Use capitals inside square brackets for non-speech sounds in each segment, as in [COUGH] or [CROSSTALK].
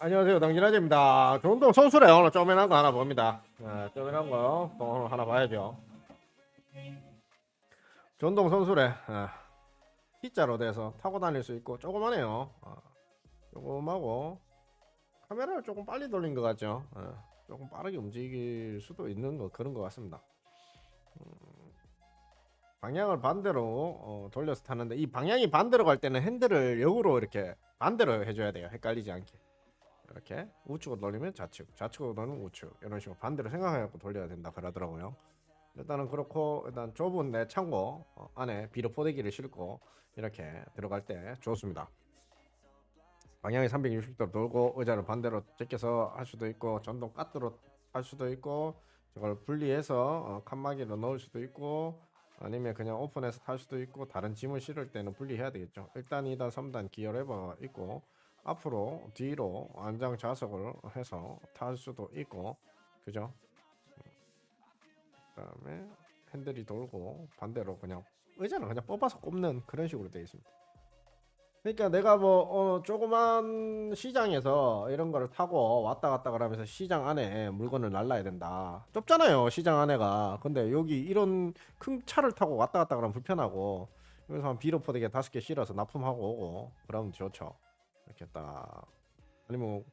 안녕하세요. 당진아재입니다. 좋은동 선수래 오늘 쪼매난 거 하나 봅니다. 네, 쪼매난 거또 오늘 하나 봐야죠. 전동 선수래 네. T자로 돼서 타고 다닐 수 있고 조그마네요. 어, 조그마고 카메라를 조금 빨리 돌린 것 같죠? 네, 조금 빠르게 움직일 수도 있는 거 그런 것 같습니다. 음, 방향을 반대로 어, 돌려서 타는데 이 방향이 반대로 갈 때는 핸들을 역으로 이렇게 반대로 해줘야 돼요. 헷갈리지 않게 이렇게 우측으로 돌리면 좌측, 좌측으로 돌리면 우측 이런 식으로 반대로 생각해갖고 돌려야 된다 그러더라고요. 일단은 그렇고 일단 좁은 내 창고 어, 안에 비료 포대기를 싣고 이렇게 들어갈 때 좋습니다. 방향이 360도 돌고 의자를 반대로 제껴서 할 수도 있고 전동 까트로 할 수도 있고 저걸 분리해서 어, 칸막이로 넣을 수도 있고 아니면 그냥 오픈해서 탈 수도 있고 다른 짐을 실을 때는 분리해야 되겠죠. 1단, 2단, 3단 기어 레버가 있고 앞으로 뒤로 안장 좌석을 해서 탈 수도 있고 그죠? 그 다음에 핸들이 돌고 반대로 그냥 의자는 그냥 뽑아서 꼽는 그런 식으로 되어 있습니다. 그러니까 내가 뭐 어, 조그만 시장에서 이런 거를 타고 왔다 갔다 그러면서 시장 안에 물건을 날라야 된다. 좁잖아요 시장 안에가. 근데 여기 이런 큰 차를 타고 왔다 갔다 그러면 불편하고 여기서 한 비료 포대기 다섯 개 실어서 납품하고 오고 그러면 좋죠 이렇게 딱 아니면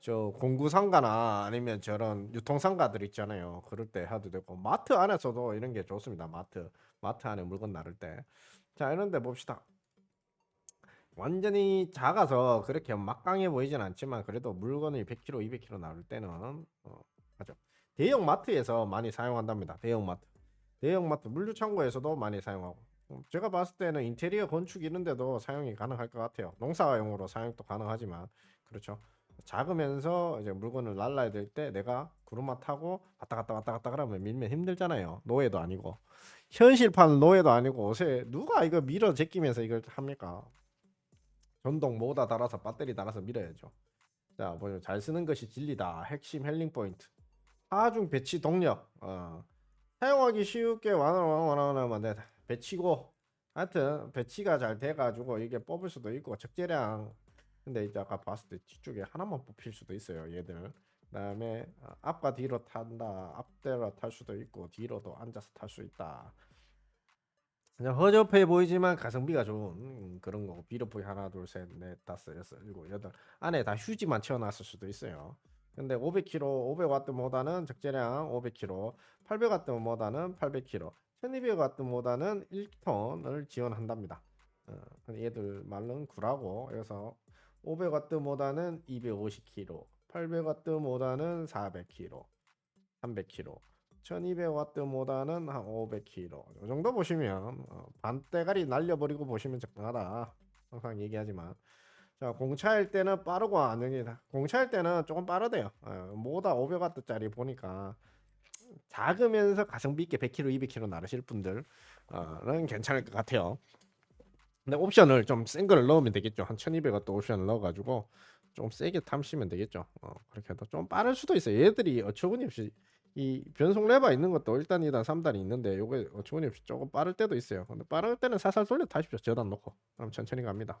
저 공구상가나 아니면 저런 유통상가들 있잖아요. 그럴 때 해도 되고 마트 안에서도 이런 게 좋습니다. 마트 마트 안에 물건 나를 때. 자 이런데 봅시다. 완전히 작아서 그렇게 막강해 보이진 않지만 그래도 물건이 100kg, 200kg 나올 때는 어, 하죠. 대형 마트에서 많이 사용한답니다. 대형 마트. 대형 마트 물류 창고에서도 많이 사용하고 음, 제가 봤을 때는 인테리어 건축 이런데도 사용이 가능할 것 같아요. 농사용으로 사용도 가능하지만 그렇죠. 작으면서 이제 물건을 날라야 될 때 내가 구름만 타고 왔다 갔다 왔다 갔다 그러면 밀면 힘들잖아요. 노예도 아니고 현실판 노예도 아니고 요새 누가 이거 밀어 제끼면서 이걸 합니까? 전동 모다 달아서 배터리 달아서 밀어야죠. 자, 보면 잘 쓰는 것이 진리다. 핵심 헬링 포인트. 하중 배치 동력. 어. 사용하기 쉽게 완화하면 돼. 배치고 하여튼 배치가 잘 돼가지고 이게 뽑을 수도 있고 적재량 근데 이제 아까 봤을 때 뒤쪽에 하나만 뽑힐 수도 있어요 얘들. 그 다음에 어, 앞과 뒤로 탄다. 앞대로 탈 수도 있고 뒤로도 앉아서 탈 수 있다. 그냥 허접해 보이지만 가성비가 좋은 음, 그런 거고 비료포기 하나 둘셋넷 다섯 여섯 일곱 여덟 안에 다 휴지만 채워놨을 수도 있어요. 근데 500kg 500W보다는 적재량 500kg 800W보다는 800kg 1200W보다는 1톤을 지원한답니다. 어, 얘들 말은 구라고 그래서 500W보다는 250kg, 800W보다는 400kg, 300kg, 1200W보다는 한 500kg. 이 정도 보시면 어, 반대가리 날려버리고 보시면 적당하다. 항상 얘기하지만 자 공차일 때는 빠르고 안정이다. 공차일 때는 조금 빠르대요. 어, 뭐다 500W짜리 보니까 작으면서 가성비 있게 100kg, 200kg 나르실 분들은 괜찮을 것 같아요. 근데 옵션을 좀 센 거를 넣으면 되겠죠. 한 1200W 옵션을 넣어가지고 좀 세게 탐시면 되겠죠. 어, 그렇게 해도 좀 빠를 수도 있어요. 얘들이 어처구니 없이 이 변속 레버 있는 것도 1단, 2단, 3단이 있는데 요게 어처구니 없이 조금 빠를 때도 있어요. 근데 빠를 때는 살살 돌려 타십시오. 저단 놓고 그럼 천천히 갑니다.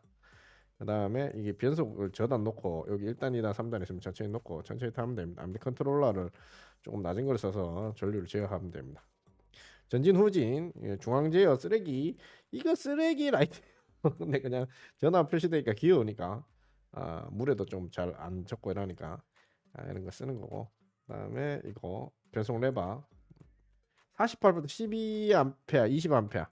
그 다음에 이게 변속을 저단 놓고 여기 1단, 2단, 3단 있으면 천천히 놓고 천천히 타면 됩니다. 암비 컨트롤러를 조금 낮은 걸 써서 전류를 제어하면 됩니다. 전진 후진 예, 중앙 제어 쓰레기. 이거 쓰레기 라이트. [LAUGHS] 근데 그냥 전화 표시되니까 귀여우니까 아, 물에도 좀 잘안 젖고 이러니까 아, 이런 거 쓰는 거고. 그다음에 이거 변속 레바 48부터 12A 20A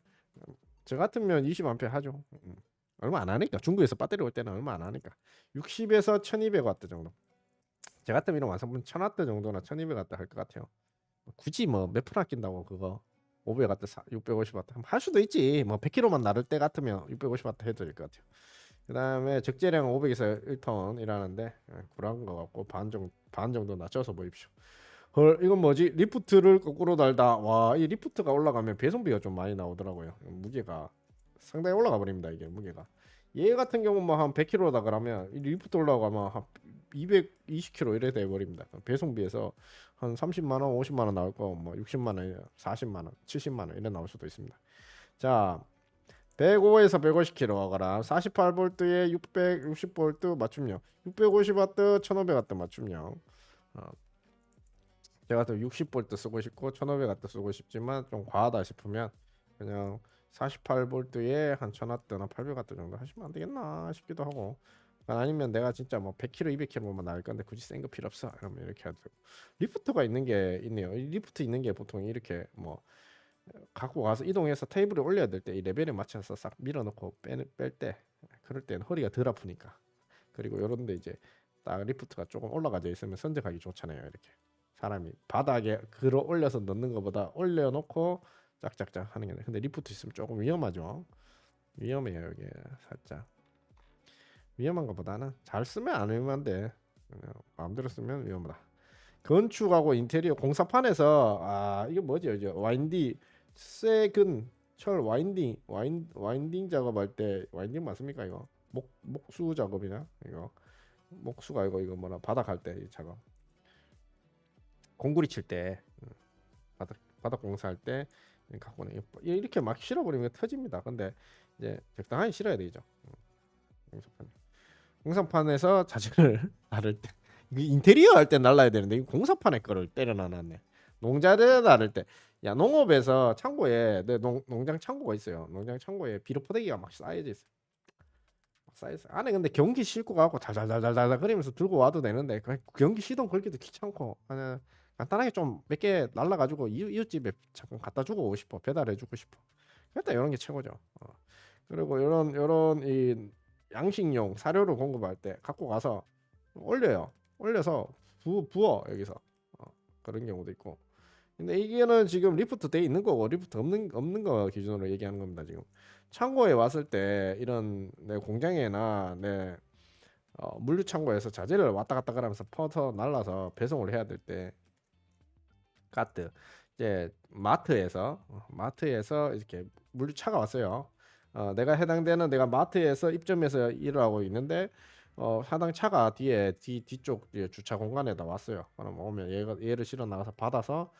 저 같으면 20A 하죠. 음, 얼마 안 하니까. 중국에서 배터리 올 때는 얼마 안 하니까. 60에서 1200W 정도 저 같으면 완성품 1000W 정도나 1200W 할 것 같아요 굳이 뭐 몇 푼 아낀다고 그거 500W, 650W 할 수도 있지. 뭐 100km만 나를 때 같으면 650W 해도 될 것 같아요. 그 다음에 적재량 500에서 1톤이라는데 구한 거 같고 반 정도 반 정도 낮춰서 보십시오. 헐 이건 뭐지? 리프트를 거꾸로 달다. 와 이 리프트가 올라가면 배송비가 좀 많이 나오더라고요. 무게가 상당히 올라가 버립니다. 이게 무게가. 얘 같은 경우 뭐한 100kg다 그러면 이 리프트 올라가면 한 220kg 이래 돼 버립니다. 배송비에서 한 30만 원, 50만 원 나올 거 뭐 60만 원, 40만 원, 70만 원 이래 나올 수도 있습니다. 자, 105에서 150kg 48V에 660V 맞춤형 650W 1500W 맞춤형 어. 제가 또 60V 쓰고 싶고 1500W 쓰고 싶지만 좀 과하다 싶으면 그냥 48V에 한 1000W나 800W 정도 하시면 안 되겠나 싶기도 하고 아니면 내가 진짜 뭐 100kg, 200kg만 나갈 건데 굳이 센 거 필요 없어. 이러면 이렇게 해도 되고 리프트가 있는 게 있네요. 이 리프트 있는 게 보통 이렇게 뭐 갖고 가서 이동해서 테이블에 올려야 될 때 이 레벨에 맞춰서 싹 밀어넣고 뺄 때 그럴 때는 허리가 덜 아프니까. 그리고 요런데 이제 딱 리프트가 조금 올라가져 있으면 선적하기 좋잖아요 이렇게. 사람이 바닥에 걸어 올려서 넣는 것보다 올려놓고 짝짝짝 하는 게. 근데 리프트 있으면 조금 위험하죠. 위험해요 이게 살짝 위험한 것보다는 잘 쓰면 안 위험한데. 마음대로 쓰면 위험하다. 건축하고 인테리어 공사판에서 아 이게 뭐죠 이제 와인디 세근 철 와인딩 와인 와인딩 작업할 때 와인딩 맞습니까 이거? 목 목수 작업이나 이거? 목수가 이거 이거 뭐라 바닥 할 때 이 작업. 공구리 칠 때 바닥 바닥 공사할 때 갖고는 이렇게 막 실어버리면 터집니다. 근데 이제 적당히 실어야 되죠. 음, 공사판 공사판에서 자재를 [LAUGHS] 나를 때 인테리어 할 때 날라야 되는데 이 공사판에 거를 때려 놨네. 농자를 나를 때, 야 농업에서 창고에 내 농, 농장 창고가 있어요. 농장 창고에 비료 포대기가 막 쌓여져 있어. 막 쌓여서 안에 근데 경기 싣고 가고 달달달달달 거리면서 들고 와도 되는데 그 경기 시동 걸기도 귀찮고 그냥 간단하게 좀 몇 개 날라가지고 이웃, 이웃집에 잠깐 갖다 주고 싶어 배달해 주고 싶어. 일단 이런 게 최고죠. 어. 그리고 이런 이런 이 양식용 사료를 공급할 때 갖고 가서 올려요. 올려서 부, 부어 여기서. 어, 그런 경우도 있고. 근데 이게는 지금 리프트 돼 있는 거고 리프트 없는 없는 거 기준으로 얘기하는 겁니다 지금. 창고에 왔을 때 이런 내 공장에나 내 어, 물류 창고에서 자재를 왔다 갔다 가면서 퍼서 날라서 배송을 해야 될때 카트 이제 마트에서 어, 마트에서 이렇게 물류차가 왔어요 어, 내가 해당되는 내가 마트에서 입점해서 일을 하고 있는데 어, 사당 차가 뒤에 뒤 뒤쪽 뒤에 주차 공간에다 왔어요. 그럼 오면 얘가 얘를 실어 나가서 받아서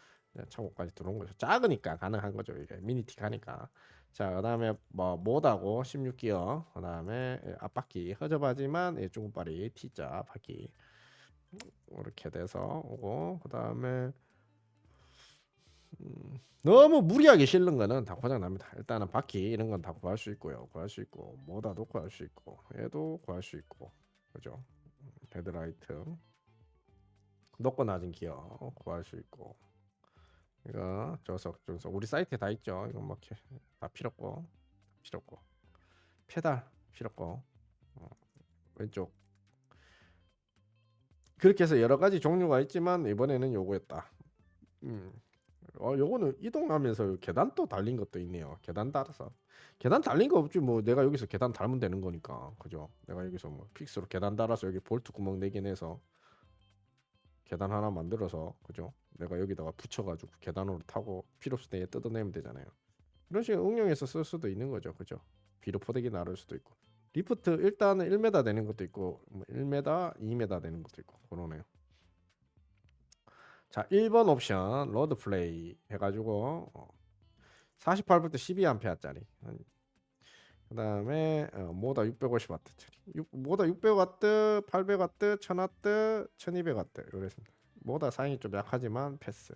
창고까지 들어온 거죠. 작으니까 가능한 거죠. 이게 미니티 가니까. 자, 그다음에 뭐 모다고 16기어, 그다음에 앞바퀴 허접하지만 예, 중국발이 T자 바퀴 이렇게 돼서 오고 그다음에 음, 너무 무리하게 실는 거는 다 고장 납니다. 일단은 바퀴 이런 건 다 구할 수 있고요. 구할 수 있고 모다도 구할 수 있고 얘도 구할 수 있고 그죠? 헤드라이트 높고 낮은 기어 구할 수 있고 이거 저석 저석 우리 사이트에 다 있죠. 이건 뭐 이렇게 다 필요 없고 필요 없고 페달 필요 없고 어, 왼쪽 그렇게 해서 여러 가지 종류가 있지만 이번에는 요거였다. 음. 어, 요거는 이동하면서 계단 또 달린 것도 있네요. 계단 달아서. 계단 달린 거 없지 뭐 내가 여기서 계단 달면 되는 거니까. 그죠? 내가 여기서 뭐 픽스로 계단 달아서 여기 볼트 구멍 내긴 해서 계단 하나 만들어서 그죠? 내가 여기다가 붙여 가지고 계단으로 타고 필요 없을 때 뜯어내면 되잖아요. 이런 식으로 응용해서 쓸 수도 있는 거죠. 그죠? 비료 포대기 나를 수도 있고. 리프트 일단은 1m 되는 것도 있고 뭐 1m, 2m 되는 것도 있고 그러네요. 자, 1번 옵션 로드 플레이 해가지고 어, 48V 12A짜리. 그 다음에 어, 모다 650W짜리. 모다 600W, 800W, 1000W, 1200W 이랬습니다. 모다 사양이 좀 약하지만 패스.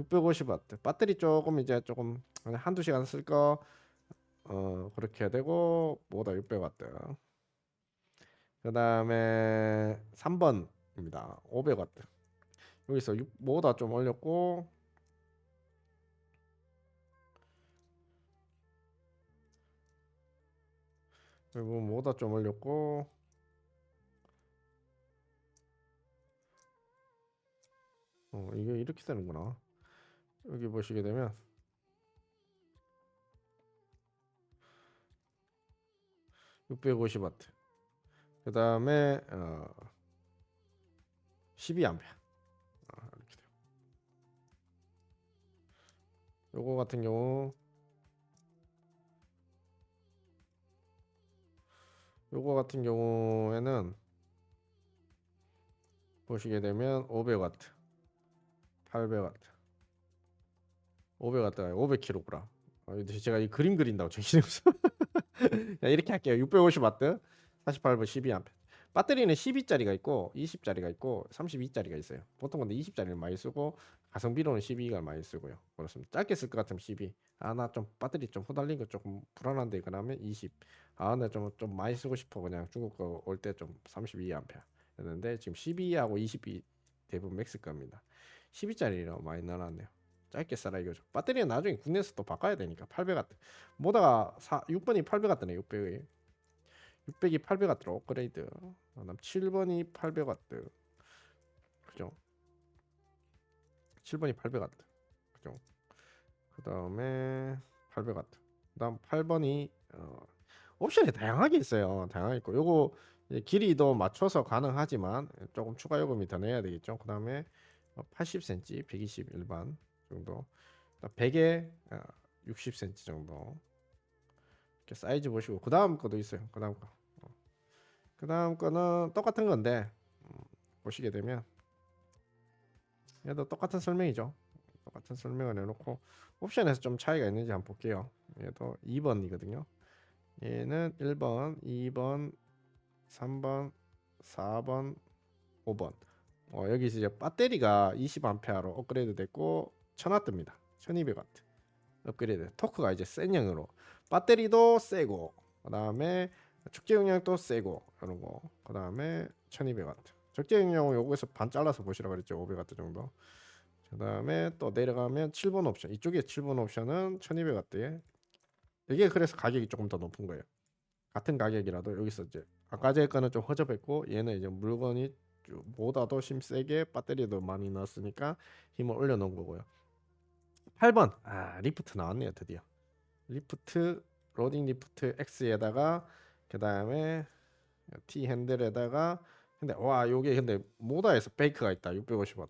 650W 배터리 조금 이제 조금 한두 시간 쓸 거 어, 그렇게 되고 모다 600W 그 다음에 3번입니다. 500W 여기서 6, 뭐다 좀 올렸고. 그리고 뭐다 좀 올렸고. 어 이게 이렇게 되는구나. 여기 보시게 되면. (650W) 그 다음에 어 12A 요거 같은 경우 요거 같은 경우에는 보시게 되면 500W 800W 500W 500kg 어, 이제 제가 이 그림 그린다고 정신이 없어. [LAUGHS] 자, 이렇게 할게요. 650와트 48V 12A. 배터리는 12짜리가 있고 20짜리가 있고 32짜리가 있어요. 보통 근데 20짜리를 많이 쓰고 가성비로는 12가 많이 쓰고요. 그렇습니다. 짧게 쓸 것 같으면 12. 아 나 좀 배터리 좀 후달린 거 조금 불안한데 그러면 20. 아 나 좀좀 좀 많이 쓰고 싶어 그냥 중국 거 올 때 좀 32A 였는데 지금 12하고 20이 대부분 맥스 겁니다. 12짜리로 많이 넣어놨네요. 짧게 써라 이거죠. 배터리는 나중에 국내에서 또 바꿔야 되니까 800W. 모다가 4, 6번이 800W네 600이. 600이 800W 업그레이드. 그다음 7번이 800W. 7번이 800W. 그죠? 그 다음에 800W. 그 다음 8번이 어, 옵션이 다양하게 있어요. 다양하게 있고 요거 길이도 맞춰서 가능하지만 조금 추가 요금이 더 내야 되겠죠. 그 다음에 80cm, 120 일반 정도. 100에 60cm 정도. 이렇게 사이즈 보시고 그 다음 거도 있어요. 그 다음 거. 그 다음 거는 똑같은 건데 음, 보시게 되면 얘도 똑같은 설명이죠. 똑같은 설명을 해놓고 옵션에서 좀 차이가 있는지 한번 볼게요. 얘도 2번이거든요. 얘는 1번, 2번, 3번, 4번, 5번. 어, 여기 이제 배터리가 20A로 업그레이드 됐고 1000W입니다. 1200W 업그레이드. 토크가 이제 센 형으로 배터리도 세고 그다음에 적재 용량도 세고 이런 거. 그다음에 1200W. 적재 용량은 요거에서 반 잘라서 보시라 그랬죠. 500W 정도. 그 다음에 또 내려가면 7번 옵션. 이쪽에 7번 옵션은 1200W에 이게 그래서 가격이 조금 더 높은 거예요. 같은 가격이라도 여기서 이제 아까 제 거는 좀 허접했고 얘는 이제 물건이 보다도 힘 세게 배터리도 많이 넣었으니까 힘을 올려 놓은 거고요. 8번 아 리프트 나왔네요 드디어 리프트 로딩 리프트 X에다가 그 다음에 T 핸들에다가 근데 와 요게 근데 모다에서 베이크가 있다. 650W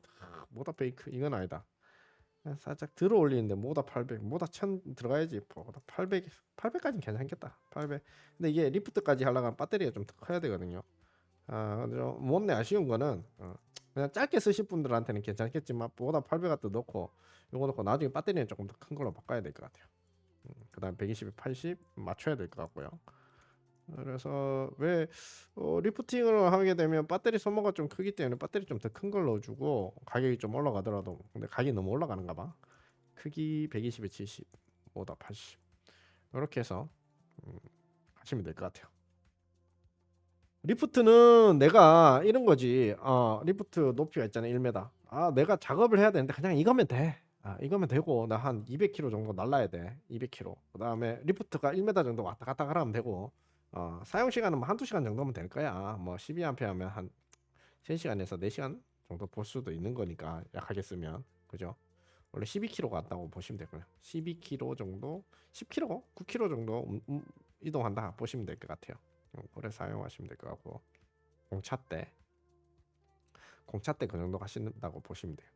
모다 베이크. 이건 아니다. 살짝 들어 올리는데 모다 800 모다 1000 들어가야지 모다 800 800까지는 괜찮겠다. 800 근데 이게 리프트까지 하려면 배터리가 좀더 커야 되거든요. 아 못내 아쉬운 거는 어, 그냥 짧게 쓰실 분들한테는 괜찮겠지만 보다 800W 넣고 요거 넣고 나중에 배터리는 조금 더 큰 걸로 바꿔야 될 것 같아요. 음, 그 다음 120에 80 맞춰야 될 것 같고요 그래서 왜 어, 리프팅을 하게 되면 배터리 소모가 좀 크기 때문에 배터리 좀 더 큰 걸 넣어주고 가격이 좀 올라가더라도 근데 가격이 너무 올라가는가 봐. 크기 120에 70 보다 80 이렇게 해서 음, 하시면 될 것 같아요. 리프트는 내가 이런 거지. 어, 리프트 높이가 있잖아요 1m 아 내가 작업을 해야 되는데 그냥 이거면 돼. 아, 이거면 되고 나 한 200km 정도 날라야 돼. 200km 그 다음에 리프트가 1m 정도 왔다 갔다 가라면 되고 어, 사용 시간은 뭐 한두 시간 정도면 될 거야. 뭐 12A 하면 한 3시간에서 4시간 정도 볼 수도 있는 거니까 약하게 쓰면 그죠? 원래 12km 같다고 보시면 되고요. 12km 정도, 10km, 9km 정도 음, 음, 이동한다 보시면 될 것 같아요. 음, 오래 사용하시면 될 것 같고 공차 때 공차 때 그 정도 하신다고 보시면 돼요.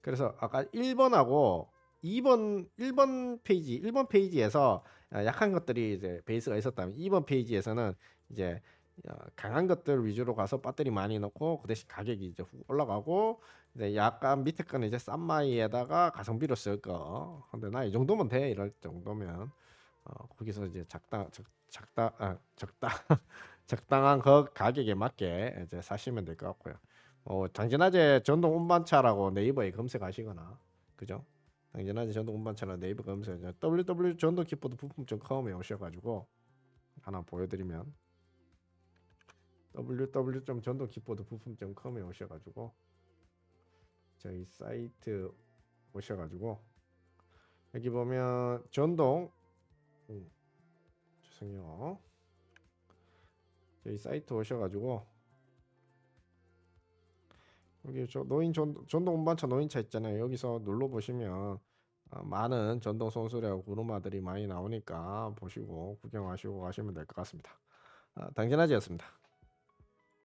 그래서 아까 1번하고 2번 1번 페이지 1번 페이지에서 아, 약한 것들이 이제 베이스가 있었다면 2번 페이지에서는 이제 어, 강한 것들 위주로 가서 배터리 많이 넣고 그 대신 가격이 이제 훅 올라가고 이제 약간 밑에 거는 이제 싼 마이에다가 가성비로 쓸 거. 근데 나 이 정도면 돼 이럴 정도면 어, 거기서 이제 작당 적, 작다 아, 적당 [LAUGHS] 적당한 그 가격에 맞게 이제 사시면 될 것 같고요. 어, 장진아재 전동 운반차라고 네이버에 검색하시거나 그죠? 당연하지 전동 운반차나 네이버 검색하죠. www 전동 키보드 부품.com에 오셔가지고 하나 보여드리면 www 전동 키보드 부품.com에 오셔가지고 저희 사이트 오셔가지고 여기 보면 전동 음, 죄송해요. 저희 사이트 오셔가지고 여기 저 노인 전, 전동 운반차 노인차 있잖아요. 여기서 눌러 보시면 어, 많은 전동 손수레하고 구루마들이 많이 나오니까 보시고 구경하시고 가시면 될 것 같습니다. 아, 당진아지였습니다.